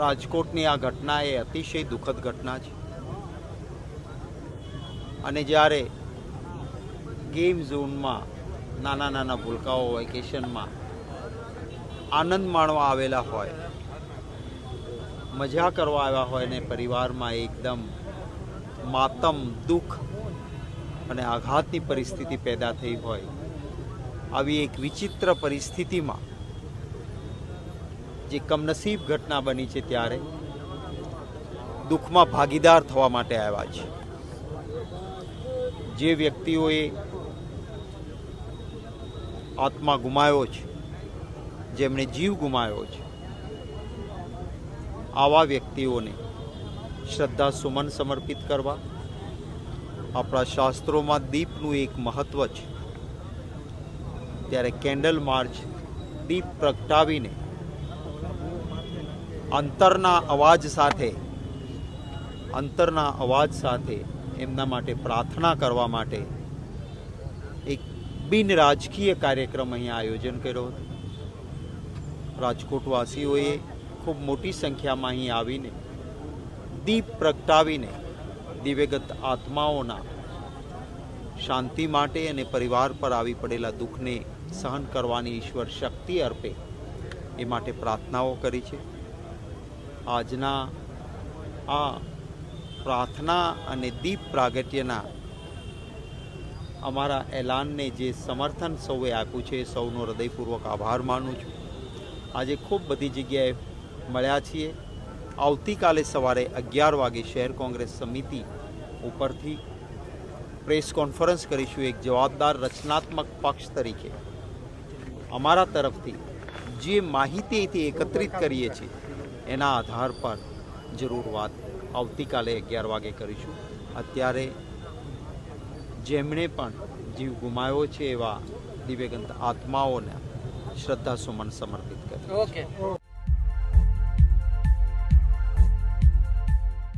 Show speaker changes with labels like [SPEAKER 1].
[SPEAKER 1] રાજકોટની આ ઘટના એ અતિશય દુઃખદ ઘટના છે. અને જ્યારે ગેમ ઝોનમાં નાના નાના ભૂલકાઓ વેકેશનમાં આનંદ માણવા આવેલા હોય, મજા કરવા આવ્યા હોય ને પરિવારમાં એકદમ માતમ દુઃખ અને આઘાતની પરિસ્થિતિ પેદા થઈ હોય, આવી એક વિચિત્ર પરિસ્થિતિમાં જે કમનસીબ ઘટના બની છે ત્યારે દુઃખમાં ભાગીદાર થવા માટે આવ્યા છે. જે વ્યક્તિઓએ આત્મા ગુમાવ્યો છે, જેમણે જીવ ગુમાવ્યો છે, આવા વ્યક્તિઓને શ્રદ્ધા સુમન સમર્પિત કરવા, આપણા શાસ્ત્રોમાં દીપનું એક મહત્વ છે. ત્યારે કેન્ડલ માર્ચ દીપ પ્રગટાવીને અંતરના અવાજ સાથે, અંતરના અવાજ સાથે એમના માટે પ્રાર્થના કરવા માટે એક બિન રાજકીય કાર્યક્રમ અહીંયા આયોજન કર્યો હતો. રાજકોટવાસીઓએ ખૂબ મોટી સંખ્યામાં અહીં આવીને, દીપ પ્રગટાવીને દિવ્યગત આત્માઓના શાંતિ માટે અને પરિવાર પર આવી પડેલા દુઃખને સહન કરવાની ઈશ્વર શક્તિ અર્પે એ માટે પ્રાર્થનાઓ કરી છે. આજના આ પ્રાર્થના અને દીપ પ્રાગટ્યના અમારા એલાનને જે સમર્થન સૌએ આપ્યું છે, સૌનો હૃદયપૂર્વક આભાર માનું છું. આજે ખૂબ બધી જગ્યાએ મળ્યા છીએ. આવતીકાલે સવારે અગિયાર વાગે શહેર કોંગ્રેસ સમિતિ ઉપરથી પ્રેસ કોન્ફરન્સ કરીશું એક જવાબદાર રચનાત્મક પક્ષ તરીકે. અમારા તરફથી જે માહિતી અહીંથી એકત્રિત કરીએ છીએ એના આધાર પર જરૂર વાત આવતીકાલે અગિયાર વાગે કરીશું. અત્યારે જેમણે પણ જીવ ગુમાવ્યો છે એવા દિવ્યગંત આત્માઓને શ્રદ્ધા સુમન સમર્પિત કરી
[SPEAKER 2] ઓકે